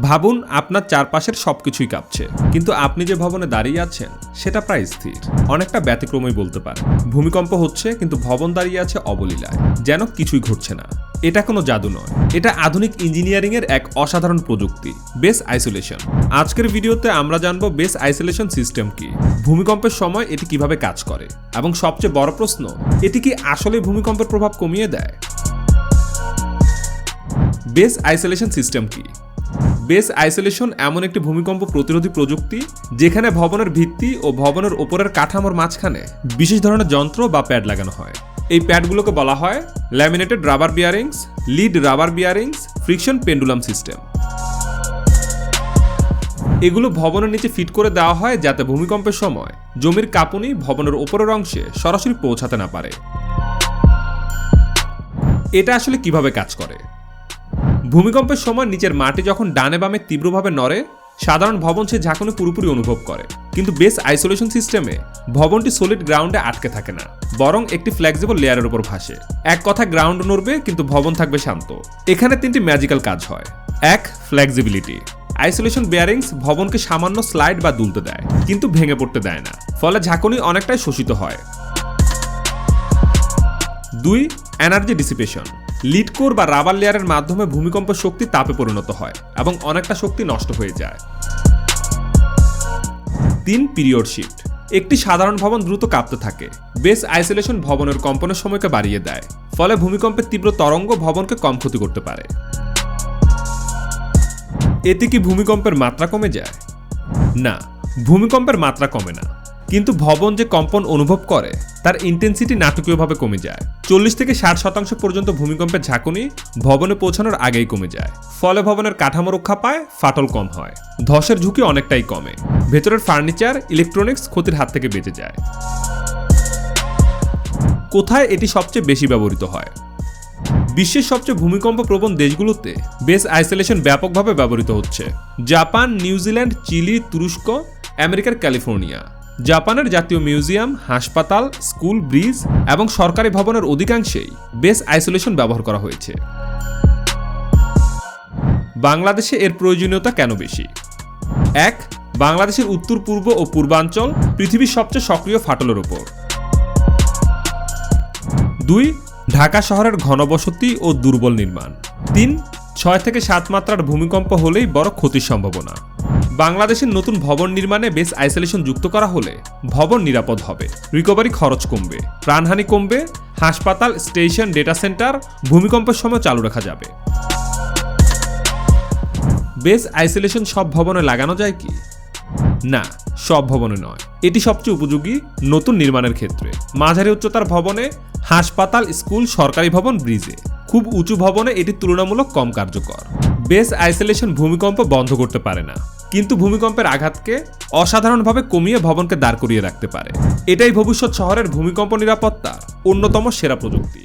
ভাবুন, আপনার চারপাশের সবকিছুই কাঁপছে। কিন্তু আপনি যে ভবনে দাঁড়িয়ে আছেন, সেটা প্রায় স্থির। অনেকটা ব্যতিক্রমই বলতে পারে ভূমিকম্প হচ্ছে, কিন্তু ভবন দাঁড়িয়ে আছে অবলীলায়। যেন কিছুই ঘটছে না। এটা কোনো জাদু নয়। এটা আধুনিক ইঞ্জিনিয়ারিং এর এক অসাধারণ প্রযুক্তি। Base isolation. আজকের ভিডিওতে আমরা জানব বেস আইসোলেশন সিস্টেম কি। ভূমিকম্পের সময় এটি কীভাবে কাজ করে। এবং সবচেয়ে বড় প্রশ্ন, এটি কি আসলে ভূমিকম্পের প্রভাব কমিয়ে দেয়? বেস আইসোলেশন সিস্টেম কি? বেস আইসোলেশন এমন একটি ভূমিকম্প প্রতিরোধী প্রযুক্তি যেখানে ভবনের ভিত্তি ও ভবনের ওপরের কাঠামোর মাঝখানে বিশেষ ধরনের যন্ত্র বা প্যাড লাগানো হয়। এই প্যাডগুলোকে বলা হয় laminated rubber bearings lead rubber bearings friction pendulum system এগুলো ভবনের নিচে ফিট করে দেওয়া হয় যাতে ভূমিকম্পের সময় জমির কাঁপুনি ভবনের ওপরের অংশে সরাসরি পৌঁছাতে না পারে। এটা আসলে কীভাবে কাজ করে? ভূমিকম্পের সময় নিচের মাটি যখন ডানে বামে তীব্রভাবে নড়ে, সাধারণ ভবন সে ঝাঁকুনি পুরোপুরি অনুভব করে। কিন্তু বেস আইসোলেশন সিস্টেমে ভবনটি সলিড গ্রাউন্ডে আটকে থাকে না, বরং একটি ফ্লেক্সিবল লেয়ারের উপর ভাসে। এক কথা গ্রাউন্ড নড়বে, কিন্তু ভবন থাকবে শান্ত। এখানে তিনটি ম্যাজিক্যাল কাজ হয়। এক ফ্লেক্সিবিলিটি আইসোলেশন বেয়ারিংস ভবনকে সামান্য স্লাইড বা দুলতে দেয়, কিন্তু ভেঙে পড়তে দেয় না। ফলে ঝাঁকুনি অনেকটাই শোষিত হয়। দুই এনার্জি ডিসিপেশন লিড কোর বা রাবার লেয়ারের মাধ্যমে ভূমিকম্প শক্তি তাপে পরিণত হয় এবং অনেকটা শক্তি নষ্ট হয়ে যায়। তিন পিরিয়ড শিফট একটি সাধারণ ভবন দ্রুত কাঁপতে থাকে। বেস আইসোলেশন ভবনের কম্পনের সময়কে বাড়িয়ে দেয়, ফলে ভূমিকম্পের তীব্র তরঙ্গ ভবনকে কম ক্ষতি করতে পারে। এতে কি ভূমিকম্পের মাত্রা কমে যায়? না, ভূমিকম্পের মাত্রা কমে না। কিন্তু ভবন যে কম্পন অনুভব করে, তার ইন্টেন্সিটি নাটকীয়ভাবে কমে যায়। চল্লিশ থেকে ষাট শতাংশ পর্যন্ত ভূমিকম্পের ঝাঁকুনি ভবনে পৌঁছানোর আগেই কমে যায়। ফলে ভবনের কাঠামো রক্ষা পায়, ফাটল কম হয়। ধসের ঝুঁকি অনেকটাই কমে। ভেতরের ফার্নিচার ইলেকট্রনিক্স ক্ষতির হাত থেকে বেঁচে যায়। কোথায় এটি সবচেয়ে বেশি ব্যবহৃত হয়? বিশ্বের সবচেয়ে ভূমিকম্প প্রবণ দেশগুলোতে বেস আইসোলেশন ব্যাপকভাবে ব্যবহৃত হচ্ছে। জাপান নিউজিল্যান্ড চিলি, তুরস্ক, আমেরিকার ক্যালিফোর্নিয়া। জাপানের জাতীয় মিউজিয়াম, হাসপাতাল, স্কুল, ব্রিজ এবং সরকারি ভবনের অধিকাংশেই বেস আইসোলেশন ব্যবহার করা হয়েছে। বাংলাদেশে এর প্রয়োজনীয়তা কেন বেশি? এক, বাংলাদেশের উত্তর, পূর্ব ও পূর্বাঞ্চল পৃথিবীর সবচেয়ে সক্রিয় ফাটলের ওপর দুই, ঢাকা শহরের ঘনবসতি ও দুর্বল নির্মাণ। তিন, ছয় থেকে সাত মাত্রার ভূমিকম্প হলেই বড় ক্ষতির সম্ভাবনা। বাংলাদেশের নতুন ভবন নির্মাণে বেস আইসোলেশন যুক্ত করা হলে ভবন নিরাপদ হবে। রিকভারি খরচ কমবে, প্রাণহানি কমবে, হাসপাতাল স্টেশন ডেটা সেন্টার ভূমিকম্পের সময় চালু রাখা যাবে। বেস আইসোলেশন সব ভবনে লাগানো যায় কি? না, সব ভবনে নয়। এটি সবচেয়ে উপযোগী নতুন নির্মাণের ক্ষেত্রে। মাঝারি উচ্চতার ভবনে, হাসপাতাল, স্কুল, সরকারি ভবন ব্রিজে খুব উঁচু ভবনে এটি তুলনামূলক কম কার্যকর। বেস আইসোলেশন ভূমিকম্প বন্ধ করতে পারে না। কিন্তু ভূমিকম্পের আঘাতকে অসাধারণভাবে কমিয়ে ভবনকে দাঁড় করিয়ে রাখতে পারে। এটাই ভবিষ্যৎ শহরের ভূমিকম্প নিরাপত্তার অন্যতম সেরা প্রযুক্তি।